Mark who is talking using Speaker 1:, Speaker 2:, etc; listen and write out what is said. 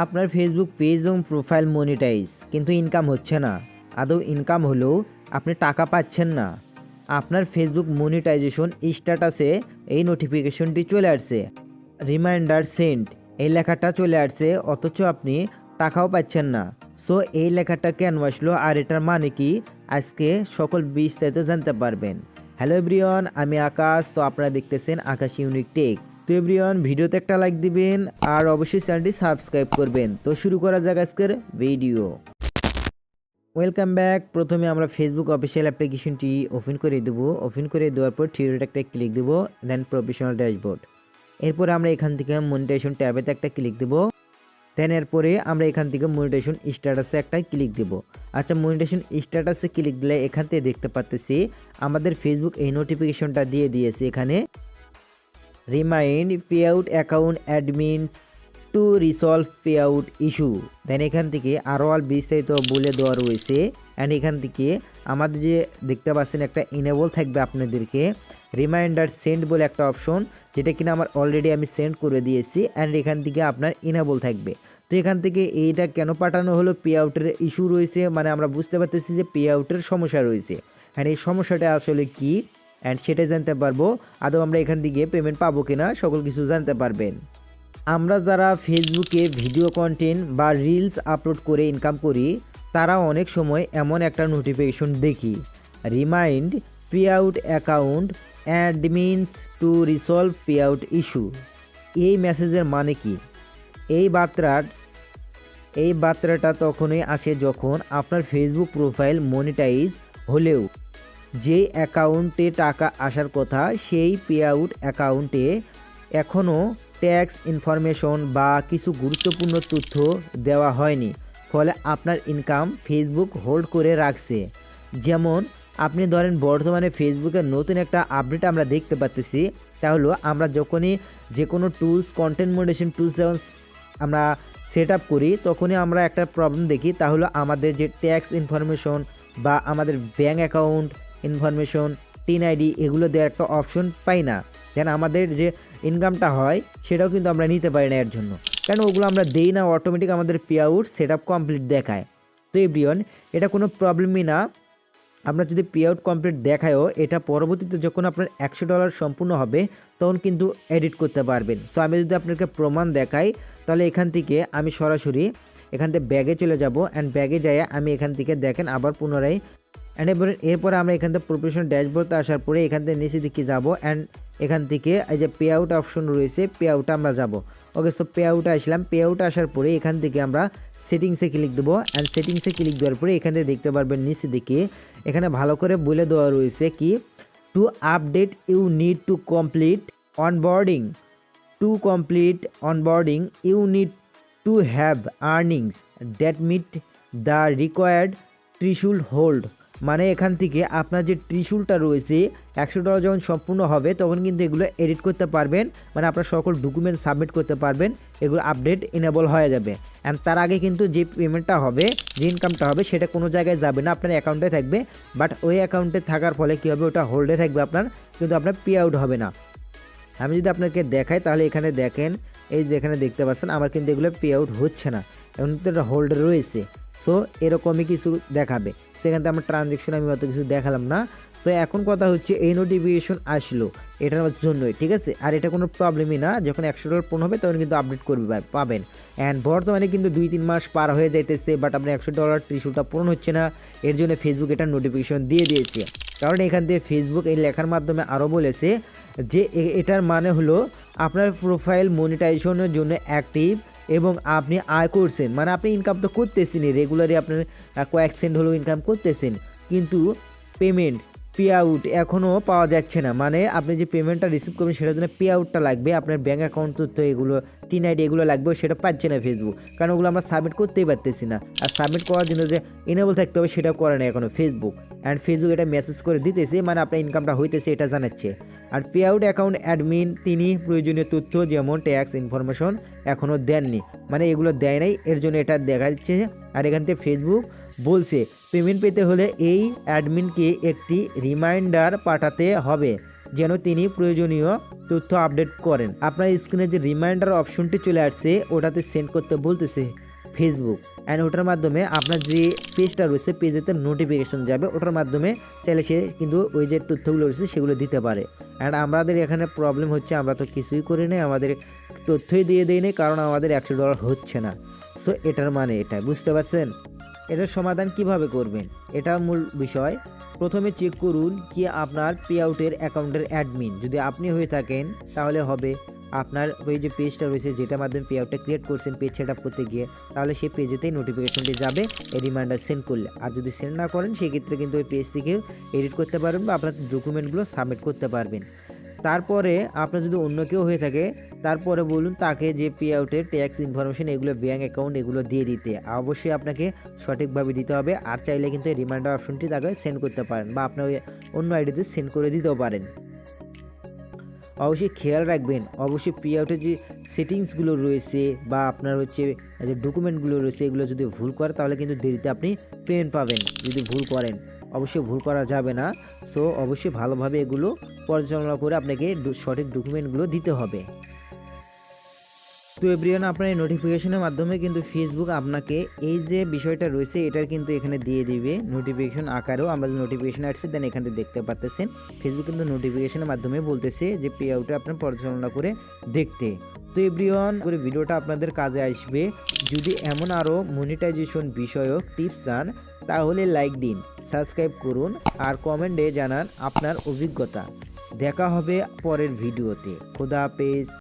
Speaker 1: আপনার Facebook page এবং profile monetize কিন্তু ইনকাম হচ্ছে না। আদৌ ইনকাম হলেও আপনি টাকা পাচ্ছেন না। আপনার ফেসবুক মনিটাইজেশন স্ট্যাটাসে এই নোটিফিকেশনটি চলে আসছে। রিমাইন্ডার সেন্ট এই লেখাটা চলে আসছে, অথচ আপনি টাকাও পাচ্ছেন না। সো এই লেখাটা কেন আসলো আর এটার মানে কি? আজকে সকল বিস্তারিত জানতে পারবেন। হ্যালো এভরিওয়ান আমি আকাশ, তো আপনারা দেখতেছেন আকাশ ইউনিক টেক তো এভরিওয়ান, ভিডিওতে একটা লাইক দিবেন আর অবশ্যই চ্যানেলটি সাবস্ক্রাইব করবেন। তো শুরু করা যাক আজকের ভিডিও ওয়েলকাম ব্যাক প্রথমে আমরা ফেসবুক অফিসিয়াল অ্যাপ্লিকেশনটি ওপেন করে দেবো। ওপেন করে দেওয়ার পর থিওরিটা একটা ক্লিক দেবো দেন প্রফেশনাল ড্যাশবোর্ড এরপরে আমরা এখান থেকে মনিটেশন ট্যাবেতে একটা ক্লিক দেবো। দেন এরপরে আমরা এখান থেকে মনিটেশন স্ট্যাটাসে একটা ক্লিক দেবো। আচ্ছা মনিটেশন স্ট্যাটাসে ক্লিক দিলে এখান থেকে দেখতে পাচ্তেছি আমাদের ফেসবুক এই নোটিফিকেশনটা দিয়ে দিয়েছে এখানে। Remind pay out account admins to resolve pay out issue then এখান থেকে আরও আল বিস্তারিত বলে দেওয়া রয়েছে। অ্যান্ড এখান থেকে আমাদের যে দেখতে পাচ্ছেন একটা ইনেবল থাকবে আপনাদেরকে। রিমাইন্ডার সেন্ড বলে একটা অপশন যেটা কিনা আমার অলরেডি আমি সেন্ড করে দিয়েছি। অ্যান্ড এখান থেকে আপনার ইনেবল থাকবে। তো এখান থেকে এইটা কেন পাঠানো হলো? পে আউটের ইস্যু রয়েছে। মানে আমরা বুঝতে পারতেছি যে পে আউটের সমস্যা রয়েছে। অ্যান্ড এই সমস্যাটা আসলে কি? অ্যান্ড সেটাই জানতে পারব। আদৌ আমরা এখান থেকে পেমেন্ট পাবো কিনা, সকল কিছু জানতে পারবেন। আমরা যারা ফেসবুকে ভিডিও কন্টেন্ট বা রিলস আপলোড করে ইনকাম করি, তারা অনেক সময় এমন একটা নোটিফিকেশন দেখি। Remind pay out account admins to resolve pay out issue এই মেসেজের মানে কি? এই বার্তার এই বার্তাটা তখনই আসে যখন আপনার ফেসবুক প্রোফাইল মনিটাইজ হলেও। যেই অ্যাকাউন্টে টাকা আসার কথা, সেই পে আউট অ্যাকাউন্টে এখনও ট্যাক্স ইনফরমেশন বা কিছু গুরুত্বপূর্ণ তথ্য দেওয়া হয়নি, ফলে আপনার ইনকাম ফেসবুক হোল্ড করে রাখছে। যেমন, আপনি ধরেন বর্তমানে ফেসবুকের নতুন একটা আপডেট আমরা দেখতে পাচ্তেছি, তা হলো আমরা যখনই যে কোনো টুলস, কন্টেন্ট মডেশন টুলস যেমন আমরা সেট আপ করি, তখনই আমরা একটা প্রবলেম দেখি, তা হলো আমাদের যে ট্যাক্স ইনফরমেশন বা আমাদের bank account information, TIN ID এগুলো দেওয়ার একটা অপশন পাই না। দেন আমাদের যে ইনকামটা হয়, সেটাও কিন্তু আমরা নিতে পারি না এর জন্য। কেন ওগুলো আমরা দেই না অটোমেটিক আমাদের pay out set up complete দেখায়। তো এভরিওয়ান, এটা কোনো প্রবলেমই না। আপনার যদি পে আউট কমপ্লিট দেখায়ও, এটা পরবর্তীতে যখন আপনার একশো ডলার সম্পূর্ণ হবে, তখন কিন্তু এডিট করতে পারবেন। সো আমি যদি আপনাকে প্রমাণ দেখাই, তাহলে এখান থেকে আমি সরাসরি এখান থেকে ব্যাগে চলে যাব। অ্যান্ড ব্যাগে যাই আমি এখান থেকে দেখেন, আবার পুনরায় অ্যান্ড এরপরে এরপরে আমরা এখান থেকে প্রফেশনাল ড্যাশবোর্ডে আসার পরে এখান থেকে নিচে দিকে যাব অ্যান্ড এখান থেকে এই যে পে আউট অপশন রয়েছে পে আউটে আমরা যাব। ওকে সো পে আউটে আসলাম। পে আউটে আসার পরে এখান থেকে আমরা সেটিংসে ক্লিক দেবো অ্যান্ড সেটিংসে ক্লিক দেওয়ার পরে এখান থেকে দেখতে পারবেন নিচে দিকে এখানে ভালো করে বলে দেওয়া রয়েছে কি to update you need to complete onboarding to complete onboarding you need to have earnings that meet the required threshold মানে এখান থেকে আপনার যে ত্রিশুলটা রয়েছে, একশো ডলার যখন সম্পূর্ণ হবে, তখন কিন্তু এগুলো এডিট করতে পারবেন। মানে আপনার সকল ডকুমেন্ট সাবমিট করতে পারবেন, এগুলো আপডেট ইনেবল হয়ে যাবে। অ্যান্ড তার আগে কিন্তু যে পেমেন্টটা হবে, যে ইনকামটা হবে, সেটা কোনো জায়গায় যাবে না, আপনার অ্যাকাউন্টে থাকবে। বাট ওই অ্যাকাউন্টে থাকার ফলে কী হবে, ওটা হোল্ডে থাকবে আপনার, কিন্তু আপনার পে আউট হবে না। আমি যদি আপনাকে দেখাই, তাহলে এখানে দেখেন, এই যে এখানে দেখতে পাচ্ছেন, আমার কিন্তু এগুলো পে আউট হচ্ছে না। এখন তো হোল্ডে রয়েছে। সো এরকমই কিছু দেখাবে। সেখান থেকে আমার ট্রানজ্যাকশন আমি অত কিছু দেখালাম না। তো এখন কথা হচ্ছে এই নোটিফিকেশন আসলো, এটার জন্যই, ঠিক আছে? আর এটা কোনো প্রবলেমই না, যখন একশো ডলার পূর্ণ হবে তখন কিন্তু আপডেট করবে পাবেন। অ্যান্ড বর্তমানে কিন্তু দুই তিন মাস পার হয়ে যাইতেছে বাট আপনার একশো ডলার ত্রিশুলটা পূরণ হচ্ছে না, এর জন্য ফেসবুক এটা নোটিফিকেশন দিয়ে দিয়েছে। কারণ এখান থেকে ফেসবুক এই লেখার মাধ্যমে আরও বলেছে যে এটার মানে হলো আপনার প্রোফাইল মনিটাইজেশনের জন্য অ্যাক্টিভ এবং আপনি আয় করছেন মানে আপনি ইনকাম তো করতেছেনই রেগুলারই আপনার কয়েক সেন্ট হলেও ইনকাম করতেছেন, কিন্তু পেমেন্ট পে আউট এখনও পাওয়া যাচ্ছে না। মানে আপনি যে পেমেন্টটা রিসিভ করবেন সেটার জন্য পে আউটটা লাগবে। আপনার ব্যাঙ্ক অ্যাকাউন্ট তথ্য এগুলো, তিন আইডি এগুলো লাগবে, সেটা পাচ্ছে না ফেসবুক কারণ ওগুলো আমরা সাবমিট করতেই পারতেছি না। আর সাবমিট করার জন্য যে ইনেবল থাকতে হবে সেটা করে না এখনও ফেসবুক অ্যান্ড ফেসবুক এটা মেসেজ করে দিতেছে মানে আপনার ইনকামটা হইতেছে এটা জানাচ্ছে। আর পে আউট অ্যাকাউন্ট অ্যাডমিন তিনি প্রয়োজনীয় তথ্য যেমন ট্যাক্স ইনফরমেশন এখনও দেননি। মানে এগুলো দেয় নাই, এর জন্য এটা দেখা যাচ্ছে আর এখান থেকে ফেসবুক বলছে, পেমেন্ট পেতে হলে এই অ্যাডমিনকে একটি রিমাইন্ডার পাঠাতে হবে, যেন তিনি প্রয়োজনীয় তথ্য আপডেট করেন। আপনার স্ক্রিনে যে রিমাইন্ডার অপশনটি চলে আসছে, ওটাতে সেন্ড করতে বলতেছে ফেসবুক অ্যান্ড ওটার মাধ্যমে আপনার যে পেজটা রয়েছে, পেজেতে নোটিফিকেশন যাবে। ওটার মাধ্যমে চাইলে সে কিন্তু ওই যে তথ্যগুলো রয়েছে, সেগুলো দিতে পারে। অ্যান্ড আমাদের এখানে প্রবলেম হচ্ছে, আমরা তো কিছুই করি নাই, আমাদের তথ্যই দিয়ে দেই কারণ আমাদের একশো ডলার হচ্ছে না। সো এটার মানে এটা বুঝতে পারছেন? এটার সমাধান কীভাবে করবেন? এটা মূল বিষয়। প্রথমে চেক করুন কি আপনার পে আউটের অ্যাকাউন্টের অ্যাডমিন যদি আপনি হয়ে থাকেন, তাহলে হবে আপনার ওই যে পেজটা রয়েছে, যেটার মাধ্যমে পে আউটটা ক্রিয়েট করছেন পেজ সেট আপ করতে গিয়ে, তাহলে সেই পেজেতেই নোটিফিকেশনটি যাবে, এই রিমাইন্ডার সেন্ড করলে। আর যদি সেন্ড না করেন, সেক্ষেত্রে কিন্তু ওই পেজ থেকে এডিট করতে পারবেন বা আপনার ডকুমেন্টগুলো সাবমিট করতে পারবেন। তারপরে আপনার যদি অন্য কেউ হয়ে থাকে তারপরে বলুন তাকে যে পে আউটের ট্যাক্স ইনফরমেশন এগুলো ব্যাঙ্ক অ্যাকাউন্ট এগুলো দিয়ে দিতে। অবশ্যই আপনাকে সঠিকভাবে দিতে হবে। আর চাইলে কিন্তু এই রিমাইন্ডার অপশনটি তাকে সেন্ড করতে পারেন বা আপনার অন্য আইডিতে সেন্ড করে দিতেও পারেন। অবশ্যই খেয়াল রাখবেন, অবশ্যই পে আউটের যে সেটিংসগুলো রয়েছে বা আপনার হচ্ছে যে ডকুমেন্টগুলো রয়েছে, এগুলো যদি ভুল করে তাহলে কিন্তু দেরিতে আপনি পেমেন্ট পাবেন, যদি ভুল করেন। অবশ্যই ভুল করা যাবে না। সো অবশ্যই ভালোভাবে এগুলো পরিচালনা করে আপনাকে সঠিক ডকুমেন্টগুলো দিতে হবে। তো এভরিওয়ান, আপনার এই নোটিফিকেশনের মাধ্যমে কিন্তু ফেসবুক আপনাকে এই যে বিষয়টা রয়েছে, এটার কিন্তু এখানে দিয়ে দিবে। নোটিফিকেশন আকারেও আমরা যে নোটিফিকেশন আসছে দেন এখানে দেখতে পারতেছেন। ফেসবুক কিন্তু নোটিফিকেশনের মাধ্যমে বলতেছে যে পে আউটে আপনার পরিচালনা করে দেখতে। তো এভরিওয়ান করে ভিডিওটা আপনাদের কাজে আসবে। যদি এমন আরও মনিটাইজেশন বিষয়ক টিপস চান, তাহলে লাইক দিন সাবস্ক্রাইব করুন, আর কমেন্টে জানান আপনার অভিজ্ঞতা। দেখা হবে পরের ভিডিওতে। খোদা হাফেজ।